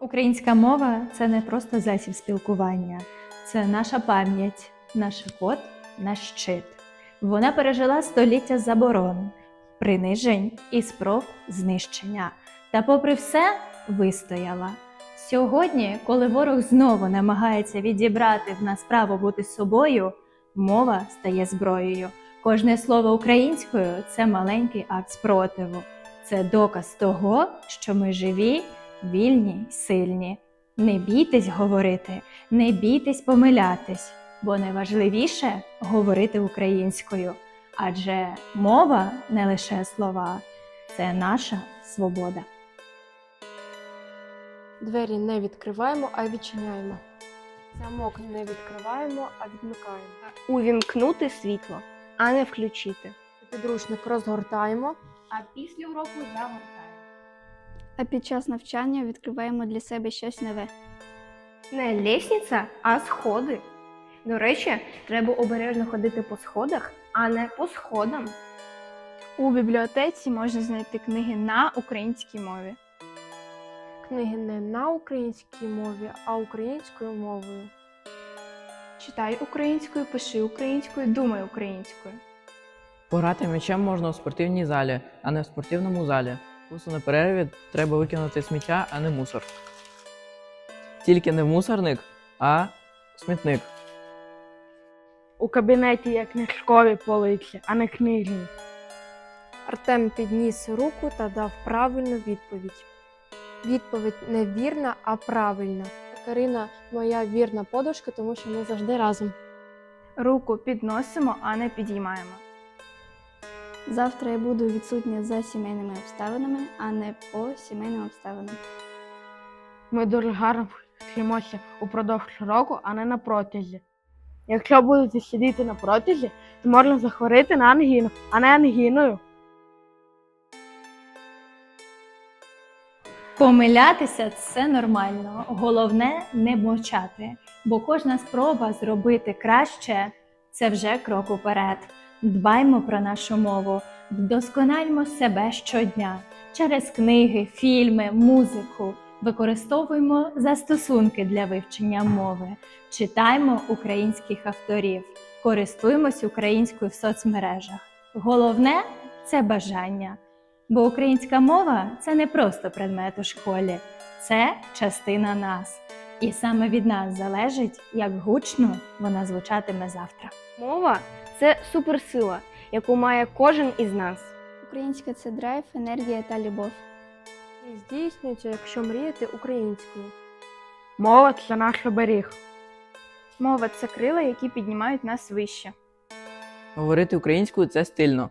Українська мова це не просто засіб спілкування, це наша пам'ять, наш код, наш щит. Вона пережила століття заборон, принижень і спроб знищення. Та, попри все, вистояла. Сьогодні, коли ворог знову намагається відібрати в нас право бути собою, мова стає зброєю. Кожне слово українською це маленький акт спротиву. Це доказ того, що ми живі, вільні й сильні. Не бійтесь говорити, не бійтесь помилятись, бо найважливіше говорити українською. Адже мова не лише слова, це наша свобода. Двері не відкриваємо, а відчиняємо. Замок не відкриваємо, а відмикаємо. Увімкнути світло, а не включити. Підручник розгортаємо. А після уроку загортаємо. А під час навчання відкриваємо для себе щось нове. Не лісниця, а сходи. До речі, треба обережно ходити по сходах, а не по сходам. У бібліотеці можна знайти книги на українській мові. Книги не на українській мові, а українською мовою. Читай українською, пиши українською, думай українською. Пограти м'ячем можна у спортивній залі, а не в спортивному залі. Кусу на перерві треба викинути сміття, а не мусор. Тільки не мусорник, а смітник. У кабінеті є книжкові полиці, а не книжні. Артем підніс руку та дав правильну відповідь. Відповідь не вірна, а правильна. Карина моя вірна подружка, тому що ми завжди разом. Руку підносимо, а не підіймаємо. Завтра я буду відсутня за сімейними обставинами, а не по сімейним обставинам. Ми дуже гарно вчимося упродовж року, а не на протязі. Якщо будете сидіти на протязі, то можна захворіти на ангіну, а не ангіною. Помилятися це нормально. Головне не мовчати, бо кожна спроба зробити краще це вже крок уперед. Дбаймо про нашу мову, вдоскональмо себе щодня через книги, фільми, музику. Використовуємо застосунки для вивчення мови, читаймо українських авторів, користуємось українською в соцмережах. Головне це бажання. Бо українська мова це не просто предмет у школі, це частина нас. І саме від нас залежить, як гучно вона звучатиме завтра. Мова це суперсила, яку має кожен із нас. Українська це драйв, енергія та любов. І здійснюється, якщо мріяти українською. Мова це наш оберіг. Мова це крила, які піднімають нас вище. Говорити українською це стильно.